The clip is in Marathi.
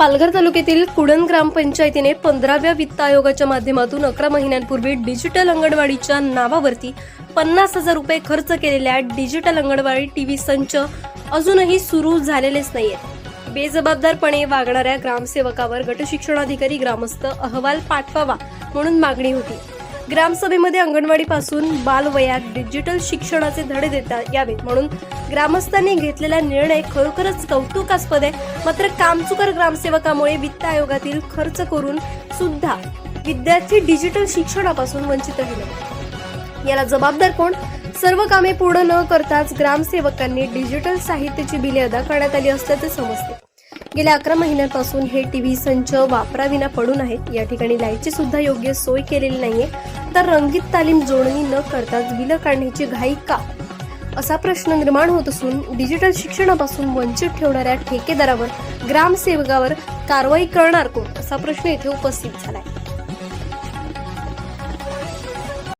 पालघर तालुक्यातील कुडण ग्रामपंचायतीने पंधराव्या वित्त आयोगाच्या माध्यमातून अकरा महिन्यांपूर्वी डिजिटल अंगणवाडीच्या नावावरती पन्नास हजार रुपये खर्च केलेल्या डिजिटल अंगणवाडी टीव्ही संच अजूनही सुरू झालेलेच नाहीयेत. बेजबाबदारपणे वागणाऱ्या ग्रामसेवकावर गटशिक्षणाधिकारी ग्रामस्थ अहवाल पाठवावा म्हणून मागणी होती. ग्रामसभेमध्ये अंगणवाडीपासून बालवयात डिजिटल शिक्षणाचे धडे देता यावेत म्हणून ग्रामस्थांनी घेतलेला निर्णय खरोखरच कौतुकास्पद आहे. मात्र कामचुकर ग्रामसेवकामुळे वित्त आयोगातील खर्च करून सुद्धा विद्यार्थी डिजिटल शिक्षणापासून वंचित राहिले. याला जबाबदार कोण? सर्व कामे पूर्ण न करताच ग्रामसेवकांनी डिजिटल साहित्याची बिले अदा करण्यात आली असल्याचे समजते. गेल्या अकरा महिन्यांपासून हे टी व्ही संच वापराविना पडून आहेत. या ठिकाणी लाईटची सुद्धा योग्य सोय केलेली नाहीये. तर रंगीत तालीम जोडणी न करताच बिलं काढण्याची घाई का? असा प्रश्न निर्माण होत असून डिजिटल शिक्षणापासून वंचित ठेवणाऱ्या ठेकेदारावर ग्रामसेवकावर कारवाई करणार कोण? असा प्रश्न इथे उपस्थित झालाय.